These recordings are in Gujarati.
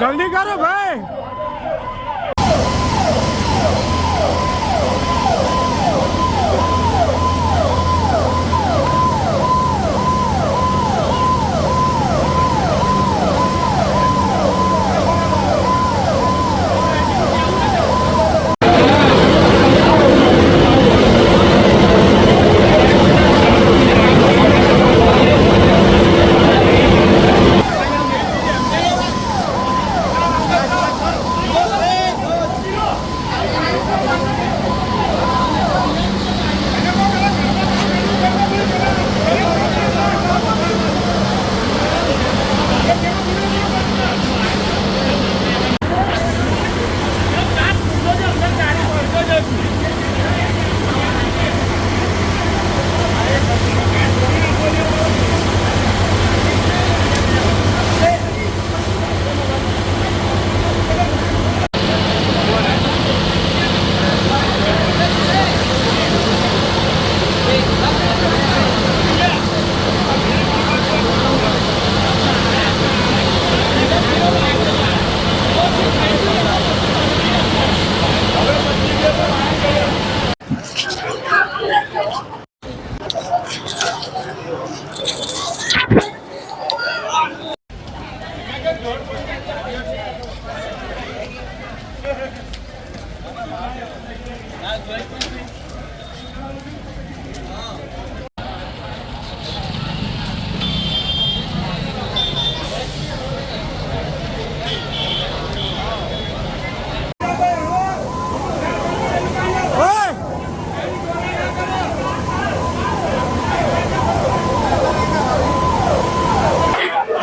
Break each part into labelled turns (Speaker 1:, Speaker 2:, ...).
Speaker 1: જલ્દી કરો ભાઈ.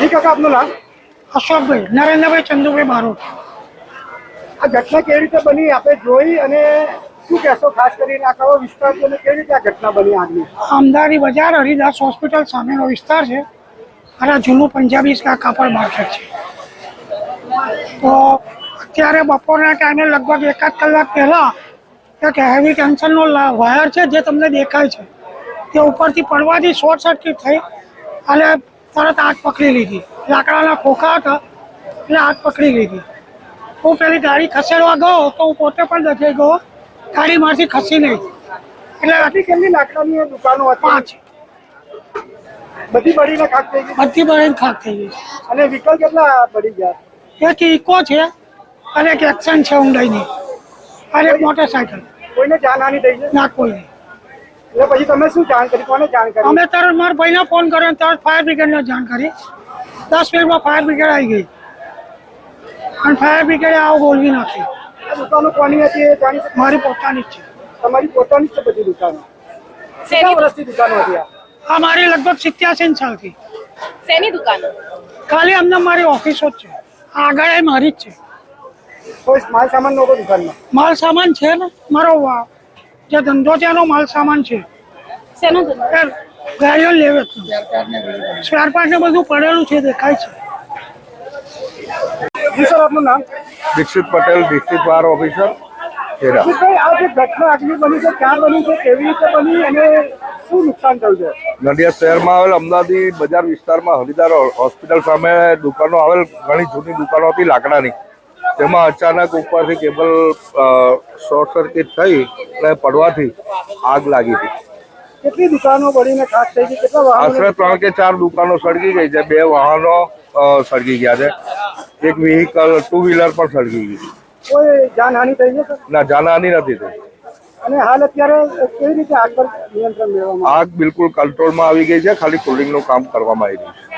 Speaker 1: કાકા આપનું નામ?
Speaker 2: અશોકભાઈ નરેન્દ્રભાઈ ચંદુભાઈ બારોટ.
Speaker 1: આ ઘટના કેવી રીતે બની? આપણે જોઈ અને શું કહેશો? ખાસ કરીને આ કયો વિસ્તાર છે અને કેવી રીતે આ ઘટના બની આગની
Speaker 2: અમદાવાદી બજાર હરિદાસ હોસ્પિટલ સામેનો વિસ્તાર છે અને જૂનું પંજાબી કાપડ માર્કેટ છે. તો અત્યારે બપોરના ટાઈમે લગભગ એકાદ કલાક પહેલાં એક હેવી ટેન્શનનો વાયર છે જે તમને દેખાય છે. તે ઉપરથી પડવાથી શોર્ટ સર્કિટ થઈ અને તરત આગ પકડી લીધી. લાકડાના ખોખા હતા એટલે આગ પકડી લીધી. હું પેલી ગાડી ખસેડવા ગયો તો હું પોતે પણ દજાઈ ગયો. ગાડી મારથી ખસી નહીં. એટલે
Speaker 1: આટલી કેટલી લાકડાની દુકાનો હતી?
Speaker 2: પાંચ.
Speaker 1: બધી બળીને ખાક થઈ ગઈ?
Speaker 2: બધી બળીને ખાક થઈ ગઈ.
Speaker 1: અને વિકલ કેટલા બળી ગયા?
Speaker 2: એક ઇકો છે અને એક એક્શન છે ઊંડાઈની. અને એક મોટરસાયકલ
Speaker 1: કોઈને જાનહાની થઈ છે?
Speaker 2: ના કોઈ
Speaker 1: એટલે પછી તમે શું જાણ કરી? કોને જાણ કરી?
Speaker 2: અમે તરત મારા ભાઈને ફોન કર્યો અને તરત ફાયર બ્રિગેડને જાણ કરી. દસ મિનિટમાં ફાયર બ્રિગેડ આવી ગઈ. અને ફાયર બ્રિગેડે આવું બોલવી નાખી
Speaker 1: દુકાનો કોની હતી એ જાણી શકો
Speaker 2: મારી પોતાની જ છે.
Speaker 1: તમારી પોતાની જ છે બધી દુકાનો? કેટલા વર્ષથી દુકાનો હતી આ?
Speaker 2: આ મારી લગભગ સિત્યાસી સાલથી.
Speaker 3: શેની દુકાન?
Speaker 2: ખાલી અમને મારી ઓફિસો જ છે. આગળ એ મારી જ છે.
Speaker 1: કોઈ માલ સામાન નો દુકાનમાં?
Speaker 2: માલ સામાન છે ને મારો વા- જે ધંધો છે એનો માલ સામાન છે.
Speaker 3: શેનો ધંધો?
Speaker 2: ગાડીઓ લેવે સ્પેર પાર્ટ ને બધું પડેલું છે દેખાય છે.
Speaker 1: સર આપનું નામ?
Speaker 4: Dikshit Patel district war officer Kheda.
Speaker 1: આ જે ઘટના આગલી બની છે ક્યાં બની છે કેવી રીતે બની અને શું નુકસાન થયું છે?
Speaker 4: નડિયાદ શહેરમાં આવેલ અમદાવાદી બજાર વિસ્તારમાં હરિદાર હોસ્પિટલ સામે દુકાનો આવેલ ઘણી જૂની દુકાનો હતી લાકડાની. તેમાં અચાનક ઉપરથી કેબલ શોર્ટ સર્કિટ થઈ અને પડવાથી આગ લાગી હતી.
Speaker 1: કેટલી દુકાનો બળીને ખાસ થઈ ગઈ? કેટલા
Speaker 4: આશરે ત્રણ કે ચાર દુકાનો સળગી ગઈ છે. બે વાહનો સળગી ગયા છે. એક વ્હીકલ ટુ વ્હીલર પણ સળગી ગઈ
Speaker 1: કોઈ જાનહાની થઈ છે?
Speaker 4: ના જાનહાની નથી થઈ.
Speaker 1: અને હાલ અત્યારે કેવી રીતે આગ પર નિયંત્રણ મેળવવામાં
Speaker 4: આગ બિલકુલ કંટ્રોલમાં આવી ગઈ છે. ખાલી કુલિંગનું કામ કરવામાં આવી રહ્યું છે.